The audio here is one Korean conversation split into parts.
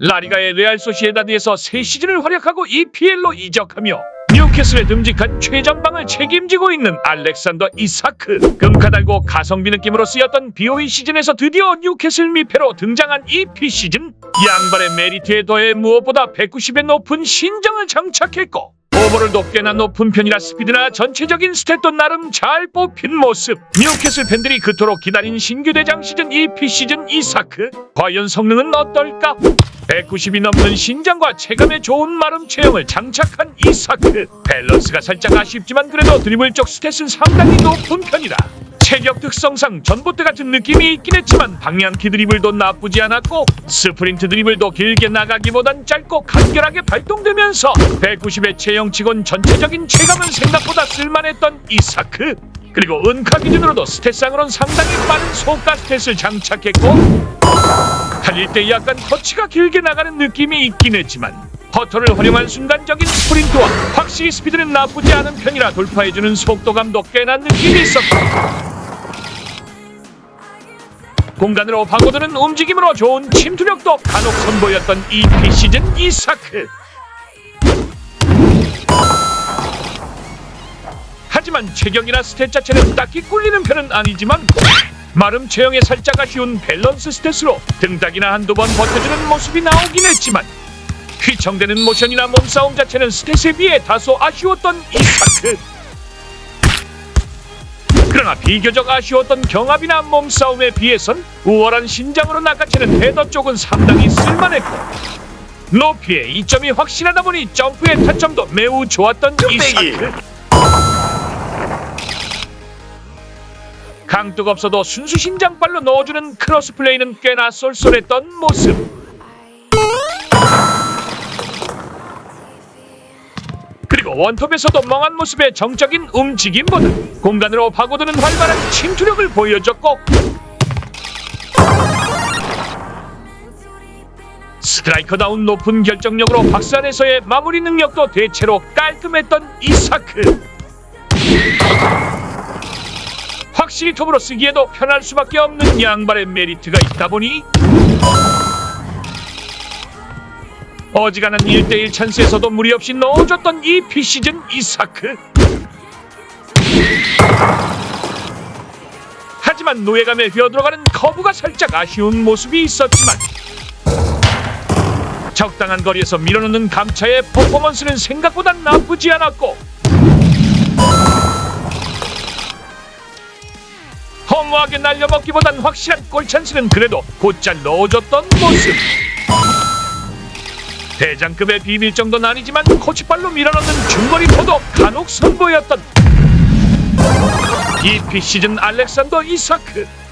라리가의 레알 소시에다드에서 새 시즌을 활약하고 EPL로 이적하며 뉴캐슬의 듬직한 최전방을 책임지고 있는 알렉산더 이사크. 금카 달고 가성비 느낌으로 쓰였던 BOE 시즌에서 드디어 뉴캐슬 미패로 등장한 EP 시즌. 양발의 메리트에 더해 무엇보다 190의 높은 신장을 장착했고 오버롤도 꽤나 높은 편이라 스피드나 전체적인 스탯도 나름 잘 뽑힌 모습. 뉴캐슬 팬들이 그토록 기다린 신규 대장 시즌 EP 시즌 이사크 과연 성능은 어떨까? 190이 넘는 신장과 체감에 좋은 마름 체형을 장착한 이사크. 밸런스가 살짝 아쉽지만 그래도 드리블 쪽 스탯은 상당히 높은 편이다 체격 특성상 전봇대 같은 느낌이 있긴 했지만 방향키 드리블도 나쁘지 않았고 스프린트 드리블도 길게 나가기보단 짧고 간결하게 발동되면서 190의 체형치곤 전체적인 체감은 생각보다 쓸만했던 이사크. 그리고 은카 기준으로도 스탯상으론 상당히 빠른 소가 스탯을 장착했고 달릴 때 약간 터치가 길게 나가는 느낌이 있긴 했지만 퍼터를 활용한 순간적인 스프린트와 확실히 스피드는 나쁘지 않은 편이라 돌파해주는 속도감도 꽤나 느낌이 있었다. 공간으로 파고드는 움직임으로 좋은 침투력도 간혹 선보였던 EP 시즌 이사크. 하지만 체격이나 스탯 자체는 딱히 꿀리는 편은 아니지만 마름 체형에 살짝 아쉬운 밸런스 스탯으로 등딱이나 한두 번 버텨주는 모습이 나오긴 했지만 휘청대는 모션이나 몸싸움 자체는 스탯에 비해 다소 아쉬웠던 이사크 그러나 비교적 아쉬웠던 경합이나 몸싸움에 비해선 우월한 신장으로 낚아채는 헤더 쪽은 상당히 쓸만했고 높이에 이점이 확실하다 보니 점프의 타점도 매우 좋았던 이사크 강뚝 없어도 순수 신장발로 넣어주는 크로스 플레이는 꽤나 쏠쏠했던 모습. 그리고 원톱에서도 멍한 모습의 정적인 움직임보다 공간으로 파고드는 활발한 침투력을 보여줬고 스트라이커다운 높은 결정력으로 박산에서의 마무리 능력도 대체로 깔끔했던 이사크. 확실히 톱으로 쓰기에도 편할 수밖에 없는 양발의 메리트가 있다 보니 어지간한 1대1 찬스에서도 무리 없이 넣어줬던 이 피시즌 이사크 하지만 노예감에 휘어들어가는 커브가 살짝 아쉬운 모습이 있었지만 적당한 거리에서 밀어넣는 감차의 퍼포먼스는 생각보다 나쁘지 않았고 허무하게 날려먹기보단 확실한 골 찬스는 그래도 곧잘 넣어줬던 모습. 대장급의 비밀 정도는 아니지만 코치발로 밀어넣는 중거리 포도 간혹 선보였던 EP 시즌 알렉산더 이사크.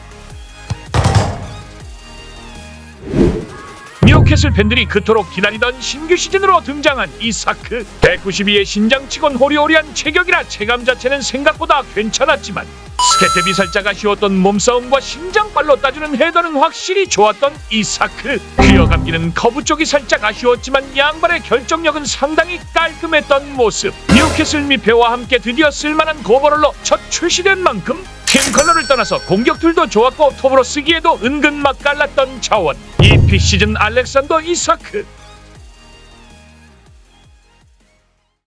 뉴캐슬 팬들이 그토록 기다리던 신규 시즌으로 등장한 이사크. 192의 신장치곤 호리호리한 체격이라 체감 자체는 생각보다 괜찮았지만 스탯 대비 살짝 아쉬웠던 몸싸움과 신장발로 따주는 헤더는 확실히 좋았던 이사크. 휘어감기는 커브 쪽이 살짝 아쉬웠지만 양발의 결정력은 상당히 깔끔했던 모습. 뉴캐슬 미패와 함께 드디어 쓸만한 고버럴로 첫 출시된 만큼 팀 컬러를 떠나서 공격들도 좋았고 톱으로 쓰기에도 은근 맛깔났던 자원. EP 시즌 알렉산더 이사크